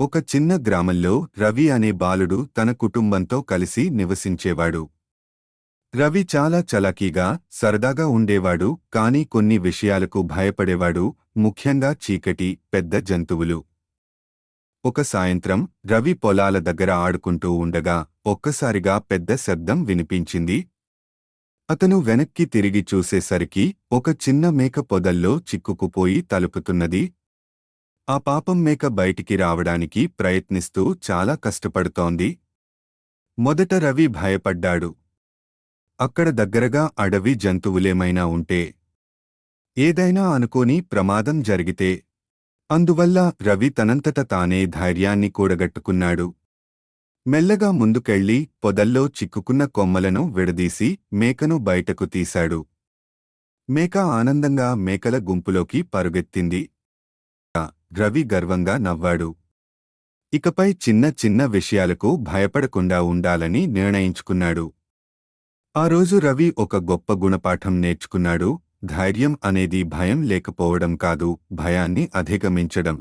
ఒక చిన్న గ్రామంలో రవి అనే బాలుడు తన కుటుంబంతో కలిసి నివసించేవాడు. రవి చాలా చలాకీగా సరదాగా ఉండేవాడు కాని కొన్ని విషయాలకు భయపడేవాడు ముఖ్యంగా చీకటి పెద్ద జంతువులు. ఒక సాయంత్రం రవి పొలాల దగ్గర ఆడుకుంటూ ఉండగా ఒక్కసారిగా పెద్ద శబ్దం వినిపించింది. అతను వెనక్కి తిరిగి చూసేసరికి ఒక చిన్న మేక పొదల్లో చిక్కుకుపోయి తలుపుతున్నది ఆ పాపం మేక బయటికి రావడానికి ప్రయత్నిస్తూ చాలా కష్టపడుతోంది. మొదట రవి భయపడ్డాడు. అక్కడ దగ్గరగా అడవి జంతువులేమైనా ఉంటే ఏదైనా అనుకోని ప్రమాదం జరిగితే అందువల్ల రవి తనంతట తానే ధైర్యాన్ని కూడగట్టుకున్నాడు. మెల్లగా ముందుకెళ్ళి పొదల్లో చిక్కుకున్న కొమ్మలను విడదీసి మేకను బయటకు తీశాడు. మేక ఆనందంగా మేకల గుంపులోకి పరుగెత్తింది. రవి గర్వంగా నవ్వాడు. ఇకపై చిన్న చిన్న విషయాలకు భయపడకుండా ఉండాలని నిర్ణయించుకున్నాడు. ఆ రోజు రవి ఒక గొప్ప గుణపాఠం నేర్చుకున్నాడు. ధైర్యం అనేది భయం లేకపోవడం కాదు భయాన్ని అధిగమించడం.